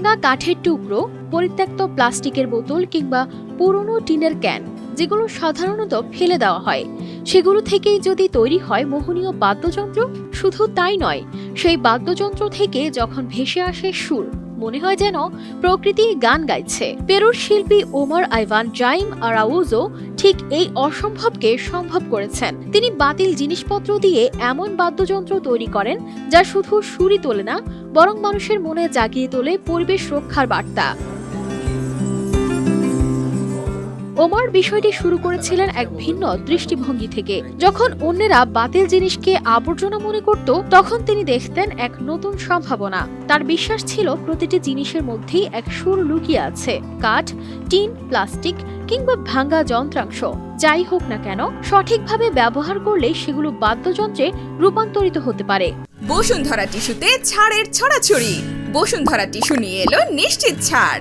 ভাঙ্গা কাঠের টুকরো, পরিত্যক্ত প্লাস্টিকের বোতল কিংবা পুরনো টিনের ক্যান, যেগুলো সাধারণত ফেলে দেওয়া হয়। সেগুলো থেকেই যদি তৈরি হয় মোহনীয় বাদ্যযন্ত্র, শুধু তাই নয়, সেই বাদ্যযন্ত্র থেকে যখন ভেসে আসে সুর। মনে হয় যেন প্রকৃতি গান গাইছে। পেরুর শিল্পী ওমর আইভান জাইম আরাউজো ঠিক এই অসম্ভবকে সম্ভব করেছেন। তিনি বাতিল জিনিসপত্র দিয়ে এমন বাদ্যযন্ত্র তৈরি করেন যা শুধু সুরি তোলে না, বরং মানুষের মনে জাগিয়ে তোলে পরিবেশ রক্ষার বার্তা। ওমর বিষয়টি শুরু করেছিলেন এক ভিন্ন দৃষ্টিভঙ্গি থেকে। যখন অন্যেরা বাতিল জিনিসকে আবর্জনা মনে করত, তখন তিনি দেখতেন এক নতুন সম্ভাবনা। তার বিশ্বাস ছিল প্রতিটি জিনিসের মধ্যেই এক সুর লুকিয়ে আছে। কাঠ, টিন, প্লাস্টিক কিংবা ভাঙ্গা যন্ত্রাংশ। যাই হোক না কেন, সঠিকভাবে ব্যবহার করলে সেগুলো বাদ্যযন্ত্রে রূপান্তরিত হতে পারে। বসুন্ধরা টিস্যুতে ছাড়ের ছড়াছড়ি। বসুন্ধরা টিস্যু নিয়ে এলো নিশ্চিত ছাড়।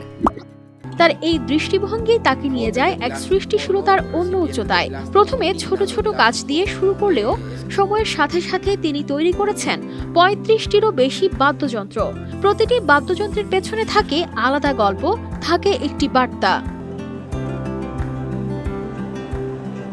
তার এই দৃষ্টিভঙ্গি তাকে নিয়ে যায় এক সৃষ্টিশীলতার অন্য উচ্চতায়। প্রথমে ছোট ছোট কাজ দিয়ে শুরু করলেও সময়ের সাথে সাথে তিনি তৈরি করেছেন পঁয়ত্রিশটিরও বেশি বাদ্যযন্ত্র। প্রতিটি বাদ্যযন্ত্রের পেছনে থাকে আলাদা গল্প, থাকে একটি বার্তা।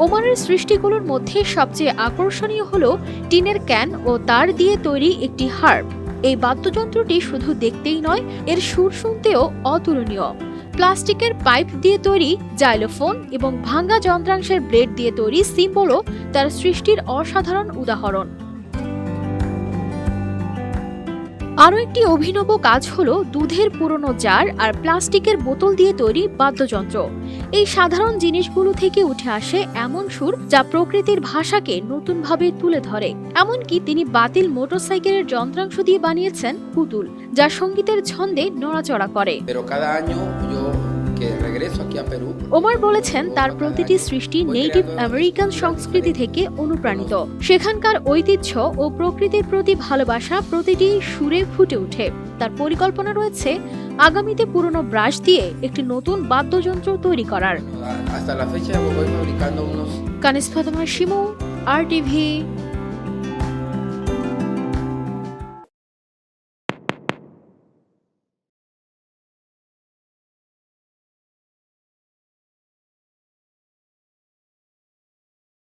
ওমানের সৃষ্টিগুলোর মধ্যে সবচেয়ে আকর্ষণীয় হল টিনের ক্যান ও তার দিয়ে তৈরি একটি হার্প। এই বাদ্যযন্ত্রটি শুধু দেখতেই নয়, এর সুর শুনতেও অতুলনীয়। প্লাস্টিকের পাইপ দিয়ে তৈরি জাইলোফোন এবং ভাঙ্গা যন্ত্রাংশের ব্লেড দিয়ে তৈরি সিম্বলও তার সৃষ্টির অসাধারণ উদাহরণ। আরও একটি অভিনব কাজ হলো দুধের পুরনো জার আর প্লাস্টিকের বোতল দিয়ে তৈরি বাদ্যযন্ত্র। এই সাধারণ জিনিসগুলো থেকে উঠে আসে এমন সুর যা প্রকৃতির ভাষাকে নতুনভাবে তুলে ধরে। এমনকি তিনি বাতিল মোটরসাইকেলের যন্ত্রাংশ দিয়ে বানিয়েছেন পুতুল, যা সঙ্গীতের ছন্দে নড়াচড়া করে। ওমর বলেছেন তার প্রতিটি সৃষ্টি নেটিভ আমেরিকান সংস্কৃতি থেকে অনুপ্রাণিত। সেখানকার ঐতিহ্য ও প্রকৃতির প্রতি ভালোবাসা প্রতিটি সুরে ফুটে ওঠে। তার পরিকল্পনা রয়েছে আগামীতে পুরনো ব্রাশ দিয়ে একটি নতুন বাদ্যযন্ত্র তৈরি করার। কানিস ফাতেমা শিমু আর টিভি